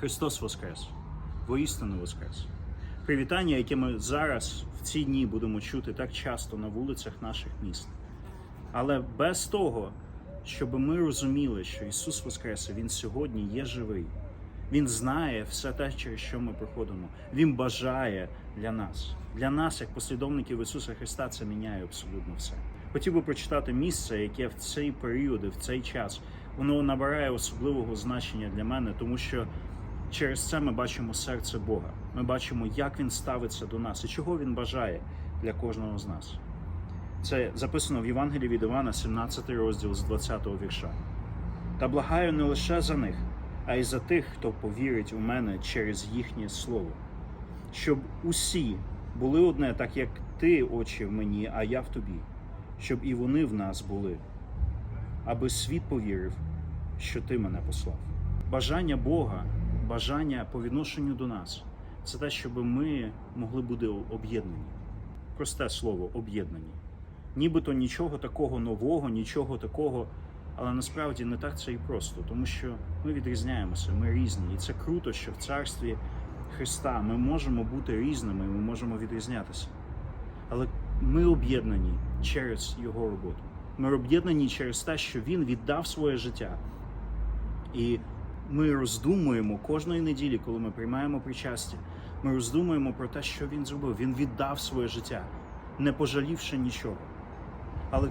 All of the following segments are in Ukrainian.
Христос Воскрес! Воістину Воскрес! Привітання, яке ми зараз в ці дні будемо чути так часто на вулицях наших міст. Але без того, щоб ми розуміли, що Ісус Воскресе, Він сьогодні є живий. Він знає все те, через що ми проходимо. Він бажає для нас. Для нас, як послідовників Ісуса Христа, це міняє абсолютно все. Хотів би прочитати місце, яке в цей період, в цей час, воно набирає особливого значення для мене, тому що через це ми бачимо серце Бога. Ми бачимо, як Він ставиться до нас і чого Він бажає для кожного з нас. Це записано в Євангелії від Івана, 17 розділ з 20 вірша. Та благаю не лише за них, а й за тих, хто повірить у мене через їхнє слово, щоб усі були одне, так як ти, Отче, в мені, а я в тобі, щоб і вони в нас були, аби світ повірив, що ти мене послав. Бажання Бога, бажання по відношенню до нас це те, щоб ми могли бути об'єднані. Просте слово об'єднані. Нібито нічого такого нового, нічого такого, але насправді не так це і просто, тому що ми відрізняємося, ми різні. І це круто, що в царстві Христа ми можемо бути різними, ми можемо відрізнятися. Але ми об'єднані через Його роботу. Ми об'єднані через те, що Він віддав своє життя. І ми роздумуємо кожної неділі, коли ми приймаємо причастя. Ми роздумуємо про те, що він зробив. Він віддав своє життя, не пожалівши нічого. Але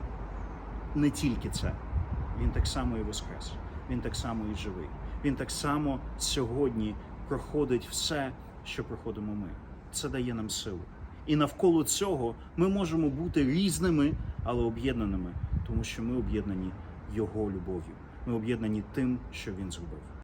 не тільки це. Він так само і воскрес. Він так само і живий. Він так само сьогодні проходить все, що проходимо ми. Це дає нам силу. І навколо цього ми можемо бути різними, але об'єднаними, тому що ми об'єднані Його любов'ю. Ми об'єднані тим, що він зробив.